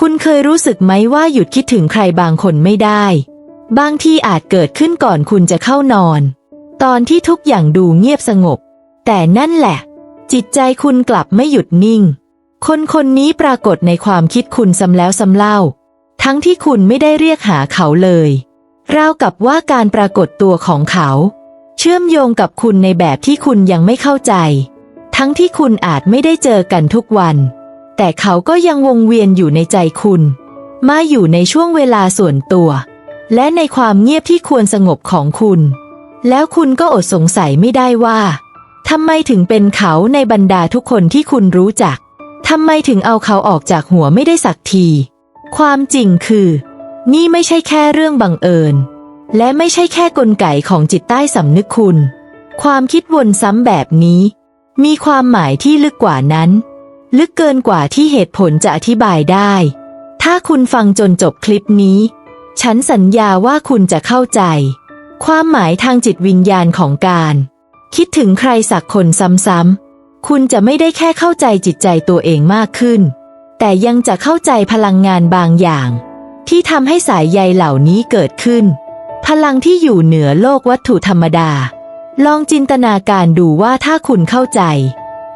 คุณเคยรู้สึกไหมว่าหยุดคิดถึงใครบางคนไม่ได้ บางที่อาจเกิดขึ้นก่อนคุณจะเข้านอน ตอนที่ทุกอย่างดูเงียบสงบ แต่นั่นแหละ จิตใจคุณกลับไม่หยุดนิ่ง คนคนนี้ปรากฏในความคิดคุณซ้ำแล้วซ้ำเล่า ทั้งที่คุณไม่ได้เรียกหาเขาเลยราวกับว่าการปรากฏตัวของเขา เชื่อมโยงกับคุณในแบบที่คุณยังไม่เข้าใจ ทั้งที่คุณอาจไม่ได้เจอกันทุกวัน แต่เขาก็ยังวงเวียนอยู่ในใจคุณ มาอยู่ในช่วงเวลาส่วนตัว และในความเงียบที่ควรสงบของคุณ แล้วคุณก็อดสงสัยไม่ได้ว่าทำไมถึงเป็นเขาในบรรดาทุกคนที่คุณรู้จักทำไมถึงเอาเขาออกจากหัวไม่ได้สักที ความจริงคือ นี่ไม่ใช่แค่เรื่องบังเอิญ และไม่ใช่แค่กลไกของจิตใต้สำนึกคุณ ความคิดวนซ้ำแบบนี้ มีความหมายที่ลึกกว่านั้น ลึกเกินกว่าที่เหตุผลจะอธิบายได้ ถ้าคุณฟังจนจบคลิปนี้ ฉันสัญญาว่าคุณจะเข้าใจ ความหมายทางจิตวิญญาณของการ คิดถึงใครสักคนซ้ำๆ คุณจะไม่ได้แค่เข้าใจจิตใจตัวเองมากขึ้น แต่ยังจะเข้าใจพลังงานบางอย่าง ที่ทำให้สายใยเหล่านี้เกิดขึ้น พลังที่อยู่เหนือโลกวัตถุธรรมดา ลองจินตนาการดูว่าถ้าคุณเข้าใจ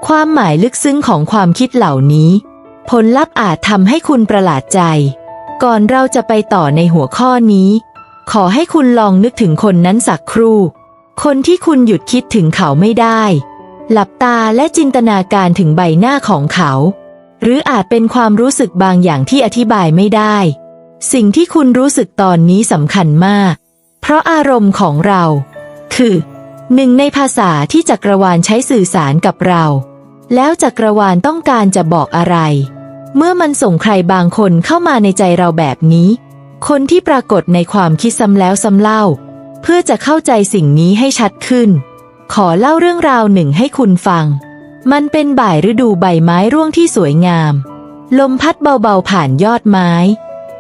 ความหมายลึกซึ้งของความคิดเหล่านี้ ผลลัพธ์อาจทำให้คุณประหลาดใจ ก่อนเราจะไปต่อในหัวข้อนี้ ขอให้คุณลองนึกถึงคนนั้นสักครู่ คนที่คุณหยุดคิดถึงเขาไม่ได้ หลับตาและจินตนาการถึงใบหน้าของเขา หรืออาจเป็นความรู้สึกบางอย่างที่อธิบายไม่ได้ สิ่งที่คุณรู้สึกตอนนี้สำคัญมาก เพราะอารมณ์ของเรา คือหนึ่งในภาษาที่จักรวาลใช้สื่อสารกับเรา แล้วจักรวาลต้องการจะบอกอะไร เมื่อมันส่งใครบางคนเข้ามาในใจเราแบบนี้ คนที่ปรากฏในความคิดซ้ำแล้วซ้ำเล่า เพื่อจะเข้าใจสิ่งนี้ให้ชัดขึ้น ขอเล่าเรื่องราวหนึ่งให้คุณฟัง มันเป็นบ่ายฤดูใบไม้ร่วงที่สวยงาม ลมพัดเบาๆผ่านยอดไม้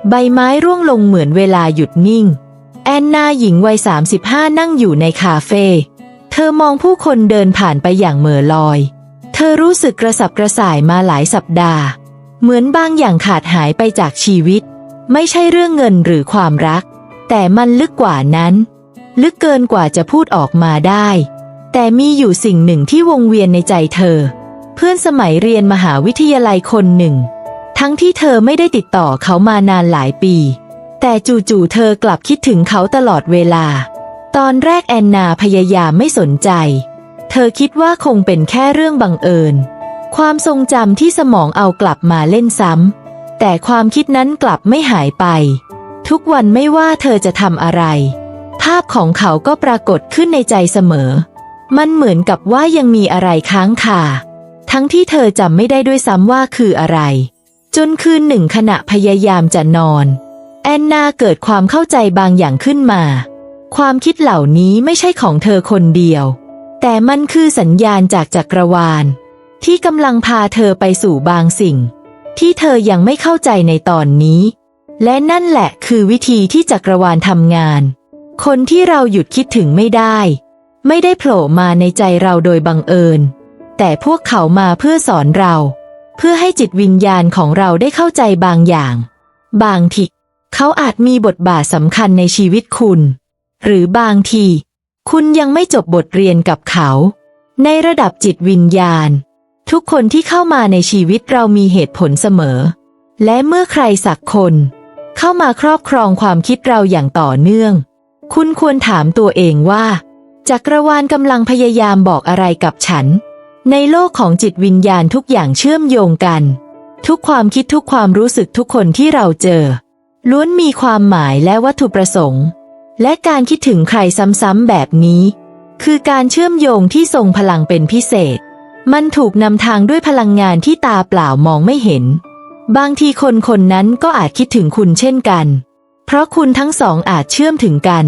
ใบไม้ร่วงลงเหมือนเวลาหยุดนิ่ง แอนนาหญิงวัย 35 นั่งอยู่ในคาเฟ่เธอมองผู้คนเดินผ่านไปอย่างเหม่อลอย ธอรู้สึกกระสับกระส่ายมาหลายสัปดาห์ เหมือนบางอย่างขาดหายไปจากชีวิต ไม่ใช่เรื่องเงินหรือความรัก แต่มันลึกกว่านั้น ลึกเกินกว่าจะพูดออกมาได้ แต่มีอยู่สิ่งหนึ่งที่วงเวียนในใจเธอ เพื่อนสมัยเรียนมหาวิทยาลัยคนหนึ่ง ทั้งที่เธอไม่ได้ติดต่อเขามานานหลายปี แต่จู่ๆเธอกลับคิดถึงเขาตลอดเวลา ตอนแรกแอนนาพยายามไม่สนใจ เธอคิดว่าคงเป็นแค่เรื่องบังเอิญ ความทรงจำที่สมองเอากลับมาเล่นซ้ำ แต่ความคิดนั้นกลับไม่หายไป ทุกวันไม่ว่าเธอจะทำอะไร ภาพของเขาก็ปรากฏขึ้นในใจเสมอ มันเหมือนกับว่ายังมีอะไรค้างคาทั้งที่เธอจำไม่ได้ด้วยซ้ำว่าคืออะไร จนคืนหนึ่งขณะพยายามจะนอน แอนนาเกิดความเข้าใจบางอย่างขึ้นมา ความคิดเหล่านี้ไม่ใช่ของเธอคนเดียว แต่มันคือสัญญาณจากจักรวาล ที่กำลังพาเธอไปสู่บางสิ่ง ที่เธอยังไม่เข้าใจในตอนนี้ และนั่นแหละคือวิธีที่จักรวาลทำงาน คนที่เราหยุดคิดถึงไม่ได้ ไม่ได้โผล่มาในใจเราโดยบังเอิญ แต่พวกเขามาเพื่อสอนเรา เพื่อให้จิตวิญญาณของเราได้เข้าใจบางอย่าง บางทีเขาอาจมีบทบาทสำคัญในชีวิตคุณ หรือบางที คุณยังไม่จบบทเรียนกับเขา ในระดับจิตวิญญาณ ทุกคนที่เข้ามาในชีวิตเรามีเหตุผลเสมอ และเมื่อใครสักคน เข้ามาครอบครองความคิดเราอย่างต่อเนื่อง คุณควรถามตัวเองว่า จักรวาลกำลังพยายามบอกอะไรกับฉัน ในโลกของจิตวิญญาณทุกอย่างเชื่อมโยงกัน ทุกความคิดทุกความรู้สึกทุกคนที่เราเจอ ล้วนมีความหมายและวัตถุประสงค์ และการคิดถึงใครซ้ำๆแบบนี้ คือการเชื่อมโยงที่ทรงพลังเป็นพิเศษ มันถูกนำทางด้วยพลังงานที่ตาเปล่ามองไม่เห็น บางทีคนคนนั้นก็อาจคิดถึงคุณเช่นกัน เพราะคุณทั้งสองอาจเชื่อมถึงกัน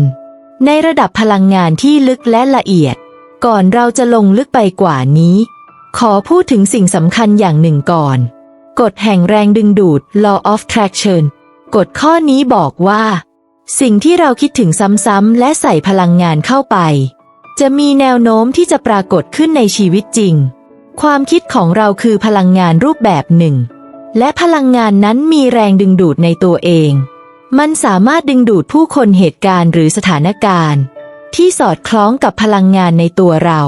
ในระดับพลังงานที่ลึกและละเอียด ก่อนเราจะลงลึกไปกว่านี้ ขอพูดถึงสิ่งสำคัญอย่างหนึ่งก่อน กฎแห่งแรงดึงดูด law of attraction กฎข้อนี้บอกว่า สิ่งที่เราคิดถึงซ้ำๆและใส่พลังงานเข้าไป จะมีแนวโน้มที่จะปรากฏขึ้นในชีวิตจริง ความคิดของเราคือพลังงานรูปแบบหนึ่ง และพลังงานนั้นมีแรงดึงดูดในตัวเอง มันสามารถดึงดูดผู้คนเหตุการณ์หรือสถานการณ์ ที่สอดคล้องกับพลังงานในตัวเรา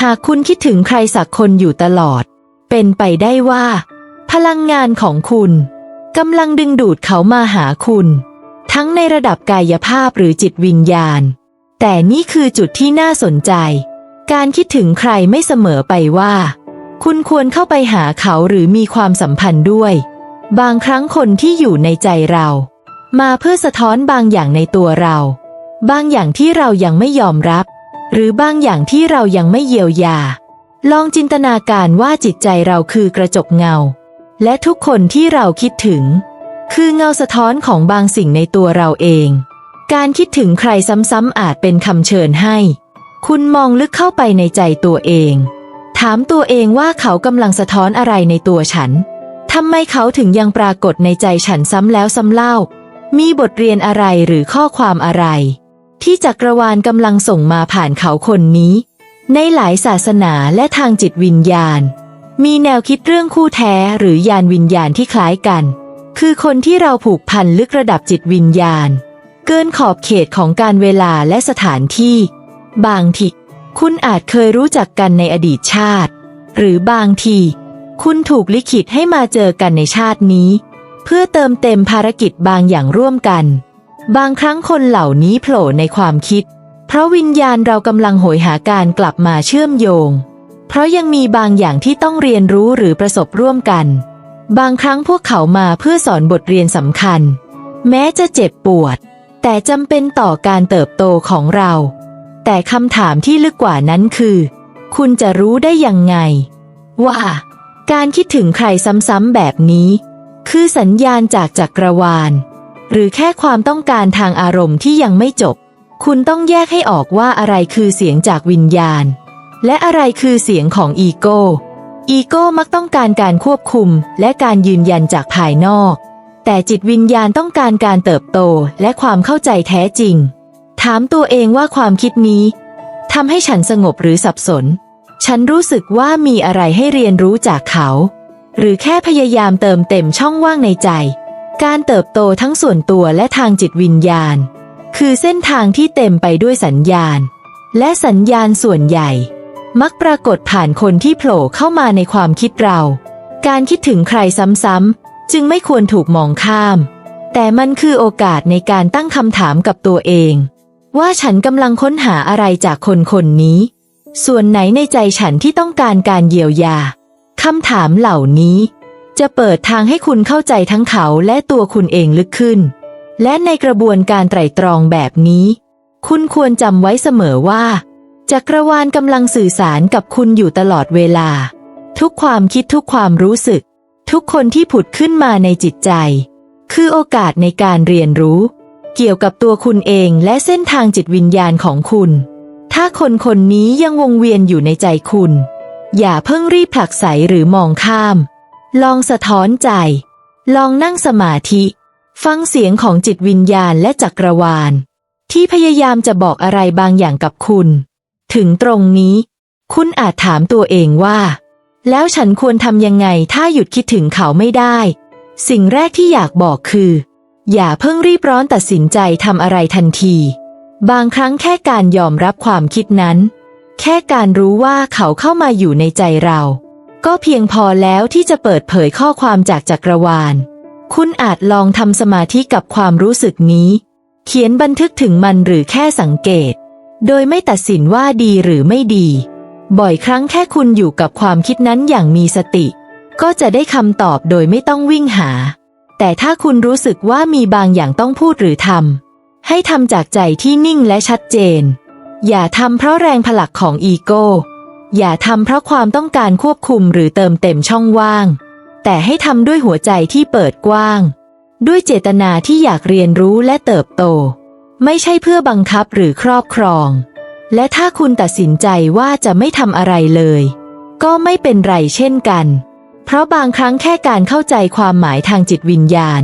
หากคุณคิดถึงใครสักคนอยู่ตลอด เป็นไปได้ว่า พลังงานของคุณกำลังดึงดูดเขามาหาคุณ ทั้งในระดับกายภาพหรือจิตวิญญาณ แต่นี่คือจุดที่น่าสนใจ การคิดถึงใครไม่เสมอไปว่า คุณควรเข้าไปหาเขาหรือมีความสัมพันธ์ด้วย บางครั้งคนที่อยู่ในใจเรา มาเพื่อสะท้อนบางอย่างในตัวเรา บางอย่างที่เรายังไม่ยอมรับ หรือบางอย่างที่เรายังไม่เยียวยา ลองจินตนาการว่าจิตใจเราคือกระจกเงา และทุกคนที่เราคิดถึง คือเงาสะท้อนของบางสิ่งในตัวเราเอง การคิดถึงใครซ้ำๆอาจเป็นคำเชิญให้ คุณมองลึกเข้าไปในใจตัวเอง ถามตัวเองว่าเขากำลังสะท้อนอะไรในตัวฉันทำไมเขาถึงยังปรากฏในใจฉันซ้ำแล้วซ้ำเล่า มีบทเรียนอะไรหรือข้อความอะไร ที่จักรวาลกำลังส่งมาผ่านเขาคนนี้ ในหลายศาสนาและทางจิตวิญญาณ มีแนวคิดเรื่องคู่แท้หรือยานวิญญาณที่คล้ายกัน คือคนที่เราผูกพันลึกระดับจิตวิญญาณ เกินขอบเขตของการเวลาและสถานที่ บางทีคุณอาจเคยรู้จักกันในอดีตชาติ หรือบางที คุณถูกลิขิตให้มาเจอกันในชาตินี้ เพื่อเติมเต็มภารกิจบางอย่างร่วมกัน บางครั้งคนเหล่านี้โผล่ในความคิด เพราะวิญญาณเรากำลังโหยหาการกลับมาเชื่อมโยง เพราะยังมีบางอย่างที่ต้องเรียนรู้หรือประสบร่วมกัน บางครั้งพวกเขามาเพื่อสอนบทเรียนสำคัญ แม้จะเจ็บปวด แต่จำเป็นต่อการเติบโตของเรา แต่คำถามที่ลึกกว่านั้นคือ คุณจะรู้ได้ยังไง ว่า การคิดถึงใครซ้ำๆแบบนี้ คือสัญญาณจากจักรวาล หรือแค่ความต้องการทางอารมณ์ที่ยังไม่จบ คุณต้องแยกให้ออกว่าอะไรคือเสียงจากวิญญาณ และอะไรคือเสียงของอีโก้ อีโก้มักต้องการการควบคุมและการยืนยันจากภายนอก แต่จิตวิญญาณต้องการการเติบโตและความเข้าใจแท้จริง ถามตัวเองว่าความคิดนี้ทำให้ฉันสงบหรือสับสน ฉันรู้สึกว่ามีอะไรให้เรียนรู้จากเขา หรือแค่พยายามเติมเต็มช่องว่างในใจ การเติบโตทั้งส่วนตัวและทางจิตวิญญาณ คือเส้นทางที่เต็มไปด้วยสัญญาณ และสัญญาณส่วนใหญ่ มักปรากฏผ่านคนที่โผล่เข้ามาในความคิดเรา การคิดถึงใครซ้ำๆ จึงไม่ควรถูกมองข้าม แต่มันคือโอกาสในการตั้งคำถามกับตัวเอง ว่าฉันกำลังค้นหาอะไรจากคนคนนี้ ส่วนไหนในใจฉันที่ต้องการการเยียวยาคำถามเหล่านี้ จะเปิดทางให้คุณเข้าใจทั้งเขาและตัวคุณเองลึกขึ้น และในกระบวนการไตร่ตรองแบบนี้ คุณควรจำไว้เสมอว่า จักรวาลกำลังสื่อสารกับคุณอยู่ตลอดเวลา ทุกความคิดทุกความรู้สึก ทุกคนที่ผุดขึ้นมาในจิตใจ คือโอกาสในการเรียนรู้ เกี่ยวกับตัวคุณเองและเส้นทางจิตวิญญาณของคุณ ถ้าคนคนนี้ยังวงเวียนอยู่ในใจคุณ อย่าเพิ่งรีบผลักไสหรือมองข้าม ลองสะท้อนใจ ลองนั่งสมาธิ ฟังเสียงของจิตวิญญาณและจักรวาล ที่พยายามจะบอกอะไรบางอย่างกับคุณ ถึงตรงนี้ คุณอาจถามตัวเองว่า แล้วฉันควรทำยังไงถ้าหยุดคิดถึงเขาไม่ได้ สิ่งแรกที่อยากบอกคือ อย่าเพิ่งรีบร้อนตัดสินใจทำอะไรทันที บางครั้งแค่การยอมรับความคิดนั้น แค่การรู้ว่าเขาเข้ามาอยู่ในใจเรา ก็เพียงพอแล้วที่จะเปิดเผยข้อความจากจักรวาล คุณอาจลองทำสมาธิกับความรู้สึกนี้ เขียนบันทึกถึงมันหรือแค่สังเกต โดยไม่ตัดสินว่าดีหรือไม่ดี บ่อยครั้งแค่คุณอยู่กับความคิดนั้นอย่างมีสติ ก็จะได้คำตอบโดยไม่ต้องวิ่งหา แต่ถ้าคุณรู้สึกว่ามีบางอย่างต้องพูดหรือทำให้ทำจากใจที่นิ่งและชัดเจน อย่าทำเพราะแรงผลักของอีโก้ อย่าทำเพราะความต้องการควบคุมหรือเติมเต็มช่องว่าง แต่ให้ทำด้วยหัวใจที่เปิดกว้าง ด้วยเจตนาที่อยากเรียนรู้และเติบโต ไม่ใช่เพื่อบังคับหรือครอบครอง และถ้าคุณตัดสินใจว่าจะไม่ทำอะไรเลย ก็ไม่เป็นไรเช่นกัน เพราะบางครั้งแค่การเข้าใจความหมายทางจิตวิญญาณ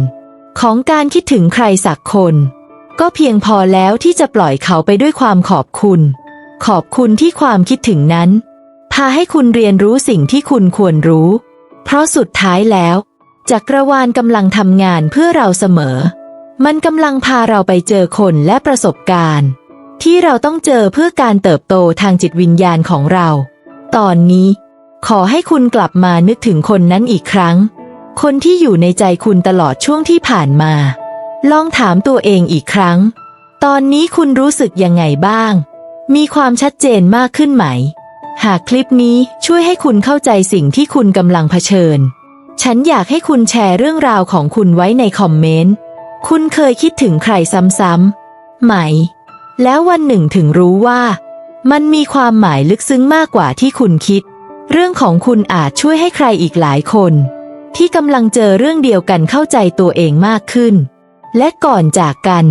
ของการคิดถึงใครสักคน ก็เพียงพอแล้วที่จะปล่อยเขาไปด้วยความขอบคุณ ขอบคุณที่ความคิดถึงนั้น พาให้คุณเรียนรู้สิ่งที่คุณควรรู้ เพราะสุดท้ายแล้วจักรวาลกำลังทำงานเพื่อเราเสมอ มันกำลังพาเราไปเจอคนและประสบการณ์ ที่เราต้องเจอเพื่อการเติบโตทางจิตวิญญาณของเรา ตอนนี้ ขอให้คุณกลับมานึกถึงคนนั้นอีกครั้ง คนที่อยู่ในใจคุณตลอดช่วงที่ผ่านมา ลองถามตัวเองอีกครั้ง ตอนนี้คุณรู้สึกยังไงบ้าง มีความชัดเจนมากขึ้นไหม หากคลิปนี้ช่วยให้คุณเข้าใจสิ่งที่คุณกำลังเผชิญ ฉันอยากให้คุณแชร์เรื่องราวของคุณไว้ในคอมเมนต์ คุณเคยคิดถึงใครซ้ำๆไหม แล้ววันหนึ่งถึงรู้ว่า มันมีความหมายลึกซึ้งมากกว่าที่คุณคิด เรื่องของคุณอาจช่วยให้ใครอีกหลายคน ที่กำลังเจอเรื่องเดียวกันเข้าใจตัวเองมากขึ้น และก่อนจากกัน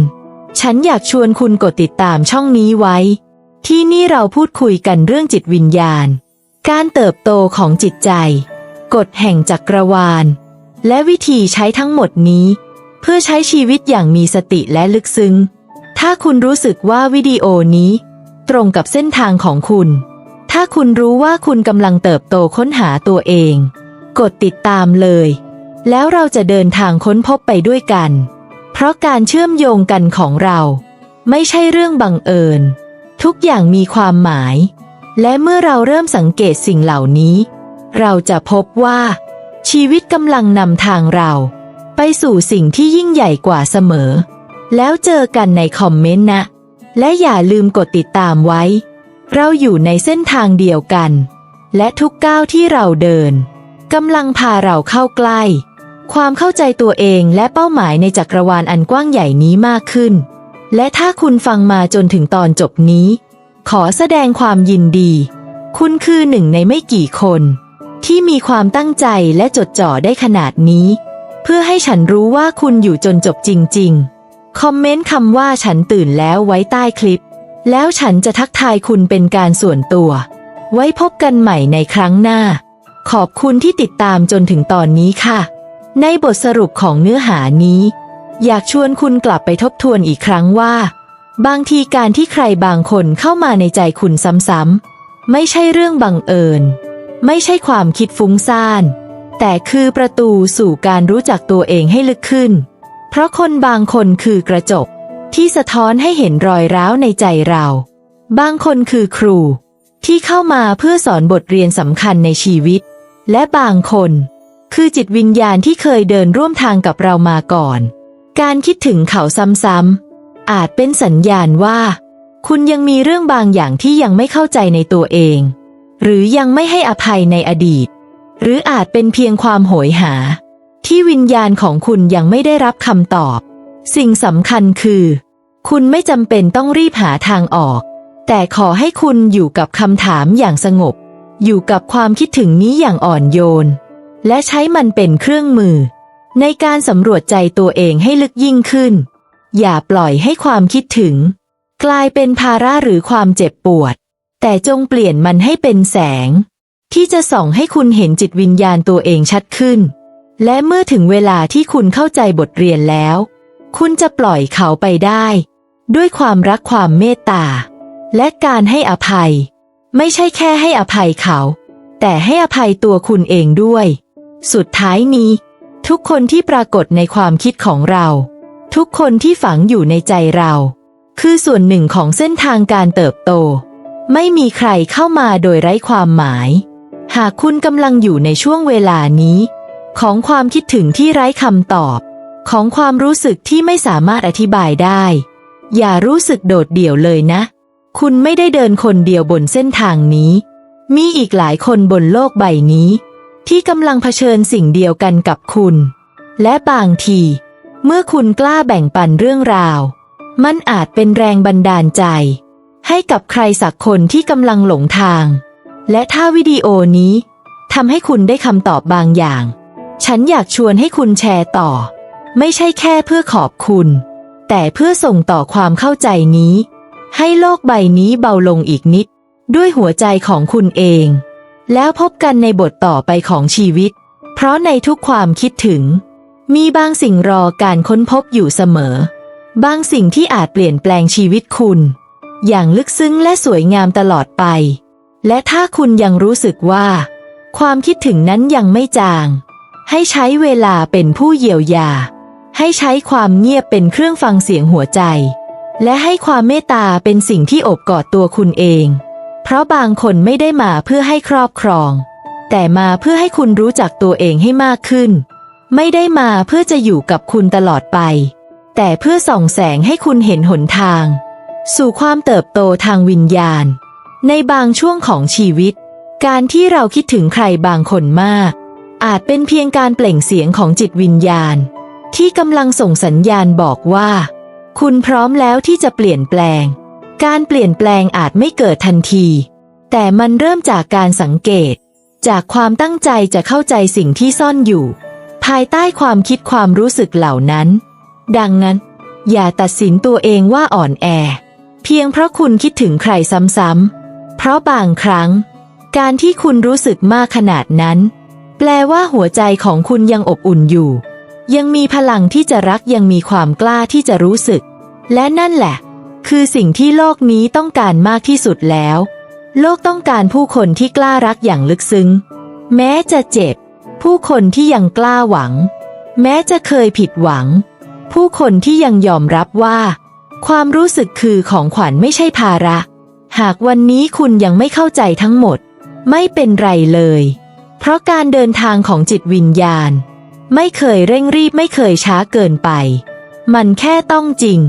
ฉันอยากชวนคุณกดติดตามช่องนี้ไว้ ที่นี่เราพูดคุยกันเรื่องจิตวิญญาณ การเติบโตของจิตใจ กฎแห่งจักรวาล และวิธีใช้ทั้งหมดนี้ เพื่อใช้ชีวิตอย่างมีสติและลึกซึ้ง ถ้าคุณรู้สึกว่าวิดีโอนี้ ตรงกับเส้นทางของคุณ ถ้าคุณรู้ว่าคุณกำลังเติบโตค้นหาตัวเอง กดติดตามเลย แล้วเราจะเดินทางค้นพบไปด้วยกัน เพราะการเชื่อมโยงกันของเรา ไม่ใช่เรื่องบังเอิญ ทุกอย่างมีความหมาย และเมื่อเราเริ่มสังเกตสิ่งเหล่านี้ เราจะพบว่า ชีวิตกำลังนำทางเรา ไปสู่สิ่งที่ยิ่งใหญ่กว่าเสมอ แล้วเจอกันในคอมเมนต์นะ และอย่าลืมกดติดตามไว้ เราอยู่ในเส้นทางเดียวกัน และทุกก้าวที่เราเดินกำลังพาเราเข้าใกล้ ความเข้าใจตัวเองและเป้าหมายในจักรวาลอันกว้างใหญ่นี้มากขึ้น และถ้าคุณฟังมาจนถึงตอนจบนี้ ขอแสดงความยินดี คุณคือหนึ่งในไม่กี่คน ที่มีความตั้งใจและจดจ่อได้ขนาดนี้ เพื่อให้ฉันรู้ว่าคุณอยู่จนจบจริง ๆ คอมเมนต์คำว่าฉันตื่นแล้วไว้ใต้คลิป แล้วฉันจะทักทายคุณเป็นการส่วนตัว ไว้พบกันใหม่ในครั้งหน้า ขอบคุณที่ติดตามจนถึงตอนนี้ค่ะ ในบทสรุปของเนื้อหานี้ อยากชวนคุณกลับไปทบทวนอีกครั้งว่า บางทีการที่ใครบางคนเข้ามาในใจคุณซ้ำๆไม่ใช่เรื่องบังเอิญ ไม่ใช่ความคิดฟุ้งซ่าน แต่คือประตูสู่การรู้จักตัวเองให้ลึกขึ้น เพราะคนบางคนคือกระจก ที่สะท้อนให้เห็นรอยร้าวในใจเรา บางคนคือครู ที่เข้ามาเพื่อสอนบทเรียนสำคัญในชีวิต และบางคน คือจิตวิญญาณที่เคยเดินร่วมทางกับเรามาก่อน การคิดถึงเขาซ้ำๆอาจเป็นสัญญาณว่า คุณยังมีเรื่องบางอย่างที่ยังไม่เข้าใจในตัวเอง หรือยังไม่ให้อภัยในอดีต หรืออาจเป็นเพียงความโหยหา ที่วิญญาณของคุณยังไม่ได้รับคำตอบ สิ่งสำคัญคือ คุณไม่จำเป็นต้องรีบหาทางออก แต่ขอให้คุณอยู่กับคำถามอย่างสงบ อยู่กับความคิดถึงนี้อย่างอ่อนโยน และใช้มันเป็นเครื่องมือ ในการสำรวจใจตัวเองให้ลึกยิ่งขึ้น อย่าปล่อยให้ความคิดถึง กลายเป็นภาระหรือความเจ็บปวด แต่จงเปลี่ยนมันให้เป็นแสง ที่จะส่องให้คุณเห็นจิตวิญญาณตัวเองชัดขึ้น และเมื่อถึงเวลาที่คุณเข้าใจบทเรียนแล้ว คุณจะปล่อยเขาไปได้ ด้วยความรักความเมตตา และการให้อภัย ไม่ใช่แค่ให้อภัยเขา แต่ให้อภัยตัวคุณเองด้วย สุดท้ายนี้ ทุกคนที่ปรากฏในความคิดของเรา ทุกคนที่ฝังอยู่ในใจเรา คือส่วนหนึ่งของเส้นทางการเติบโต ไม่มีใครเข้ามาโดยไร้ความหมาย หากคุณกำลังอยู่ในช่วงเวลานี้ ของความคิดถึงที่ไร้คำตอบ ของความรู้สึกที่ไม่สามารถอธิบายได้ อย่ารู้สึกโดดเดี่ยวเลยนะ คุณไม่ได้เดินคนเดียวบนเส้นทางนี้ มีอีกหลายคนบนโลกใบนี้ ที่กำลังเผชิญสิ่งเดียวกันกับคุณ และบางที เมื่อคุณกล้าแบ่งปันเรื่องราว มันอาจเป็นแรงบันดาลใจ ให้กับใครสักคนที่กำลังหลงทาง และถ้าวิดีโอนี้ทำให้คุณได้คำตอบบางอย่าง ฉันอยากชวนให้คุณแชร์ต่อ ไม่ใช่แค่เพื่อขอบคุณ แต่เพื่อส่งต่อความเข้าใจนี้ ให้โลกใบนี้เบาลงอีกนิด ด้วยหัวใจของคุณเอง แล้วพบกันในบทต่อไปของชีวิต เพราะในทุกความคิดถึง มีบางสิ่งรอการค้นพบอยู่เสมอ บางสิ่งที่อาจเปลี่ยนแปลงชีวิตคุณ อย่างลึกซึ้งและสวยงามตลอดไป และถ้าคุณยังรู้สึกว่า ความคิดถึงนั้นยังไม่จาง ให้ใช้เวลาเป็นผู้เยียวยา ให้ใช้ความเงียบเป็นเครื่องฟังเสียงหัวใจ และให้ความเมตตาเป็นสิ่งที่อบกอดตัวคุณเอง เพราะบางคนไม่ได้มาเพื่อให้ครอบครอง แต่มาเพื่อให้คุณรู้จักตัวเองให้มากขึ้น ไม่ได้มาเพื่อจะอยู่กับคุณตลอดไป แต่เพื่อส่องแสงให้คุณเห็นหนทาง สู่ความเติบโตทางวิญญาณ ในบางช่วงของชีวิต การที่เราคิดถึงใครบางคนมาก อาจเป็นเพียงการเปล่งเสียงของจิตวิญญาณ ที่กำลังส่งสัญญาณบอกว่า คุณพร้อมแล้วที่จะเปลี่ยนแปลง การเปลี่ยนแปลงอาจไม่เกิดทันที แต่มันเริ่มจากการสังเกต จากความตั้งใจจะเข้าใจสิ่งที่ซ่อนอยู่ ภายใต้ความคิดความรู้สึกเหล่านั้น ดังนั้น อย่าตัดสินตัวเองว่าอ่อนแอ เพียงเพราะคุณคิดถึงใครซ้ำๆ เพราะบางครั้ง การที่คุณรู้สึกมากขนาดนั้น แปลว่าหัวใจของคุณยังอบอุ่นอยู่ ยังมีพลังที่จะรักยังมีความกล้าที่จะรู้สึก และนั่นแหละ คือสิ่งที่โลกนี้ต้องการมากที่สุดแล้ว โลกต้องการผู้คนที่กล้ารักอย่างลึกซึ้ง แม้จะเจ็บ ผู้คนที่ยังกล้าหวัง แม้จะเคยผิดหวัง ผู้คนที่ยังยอมรับว่า ความรู้สึกคือของขวัญไม่ใช่ภาระ หากวันนี้คุณยังไม่เข้าใจทั้งหมด ไม่เป็นไรเลย เพราะการเดินทางของจิตวิญญาณ ไม่เคยเร่งรีบไม่เคยช้าเกินไป มันแค่ต้องจริง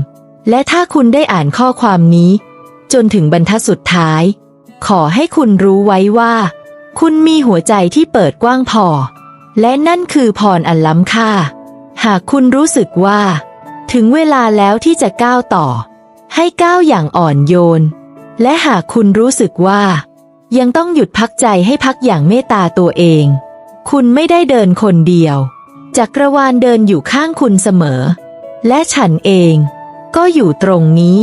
และถ้าคุณได้อ่านข้อความนี้ จนถึงบรรทัดสุดท้าย ขอให้คุณรู้ไว้ว่า คุณมีหัวใจที่เปิดกว้างพอ และนั่นคือพรอันล้ำค่า หากคุณรู้สึกว่า ถึงเวลาแล้วที่จะก้าวต่อ ให้ก้าวอย่างอ่อนโยน และหากคุณรู้สึกว่า ยังต้องหยุดพักใจให้พักอย่างเมตตาตัวเอง คุณไม่ได้เดินคนเดียว จักรวาลเดินอยู่ข้างคุณเสมอ และฉันเอง ก็อยู่ตรงนี้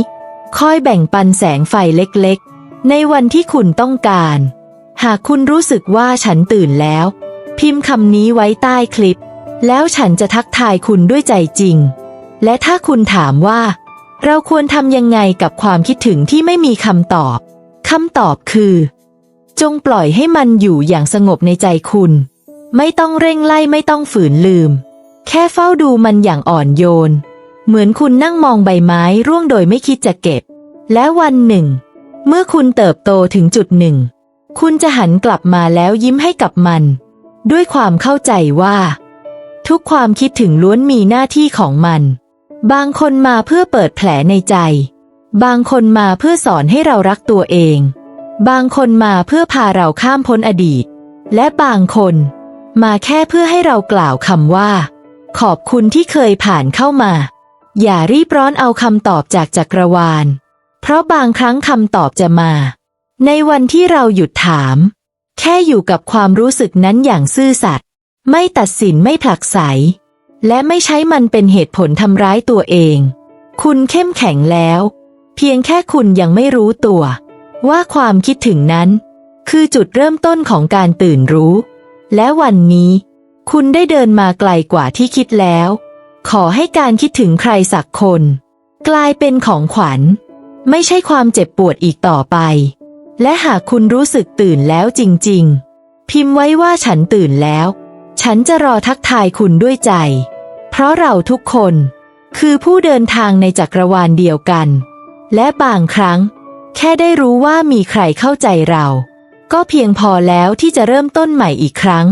คอยแบ่งปันแสงไฟเล็กๆ ในวันที่คุณต้องการ หากคุณรู้สึกว่าฉันตื่นแล้ว พิมพ์คำนี้ไว้ใต้คลิป แล้วฉันจะทักทายคุณด้วยใจจริง และถ้าคุณถามว่า เราควรทำยังไงกับความคิดถึงที่ไม่มีคำตอบ คำตอบคือ จงปล่อยให้มันอยู่อย่างสงบในใจคุณ ไม่ต้องเร่งไล่ไม่ต้องฝืนลืม แค่เฝ้าดูมันอย่างอ่อนโยน เหมือนคุณนั่งมองใบไม้ร่วงโดยไม่คิดจะเก็บ และวันหนึ่ง เมื่อคุณเติบโตถึงจุดหนึ่ง คุณจะหันกลับมาแล้วยิ้มให้กับมัน ด้วยความเข้าใจว่า ทุกความคิดถึงล้วนมีหน้าที่ของมัน บางคนมาเพื่อเปิดแผลในใจ บางคนมาเพื่อสอนให้เรารักตัวเอง บางคนมาเพื่อพาเราข้ามพ้นอดีต และบางคน มาแค่เพื่อให้เรากล่าวคำว่า ขอบคุณที่เคยผ่านเข้ามา อย่ารีบร้อนเอาคำตอบจากจักรวาล เพราะบางครั้งคำตอบจะมา ในวันที่เราหยุดถาม แค่อยู่กับความรู้สึกนั้นอย่างซื่อสัตย์ไม่ตัดสินไม่ผลักไส และไม่ใช้มันเป็นเหตุผลทำร้ายตัวเอง คุณเข้มแข็งแล้ว เพียงแค่คุณยังไม่รู้ตัว ว่าความคิดถึงนั้น คือจุดเริ่มต้นของการตื่นรู้ และวันนี้ คุณได้เดินมาไกลกว่าที่คิดแล้ว ขอให้การคิดถึงใครสักคน กลายเป็นของขวัญ ไม่ใช่ความเจ็บปวดอีกต่อไป และหากคุณรู้สึกตื่นแล้วจริง ๆ พิมพ์ไว้ว่าฉันตื่นแล้ว ฉันจะรอทักทายคุณด้วยใจ เพราะเราทุกคนคือผู้เดินทางในจักรวาลเดียวกัน และบางครั้ง แค่ได้รู้ว่ามีใครเข้าใจเรา ก็เพียงพอแล้วที่จะเริ่มต้นใหม่อีกครั้ง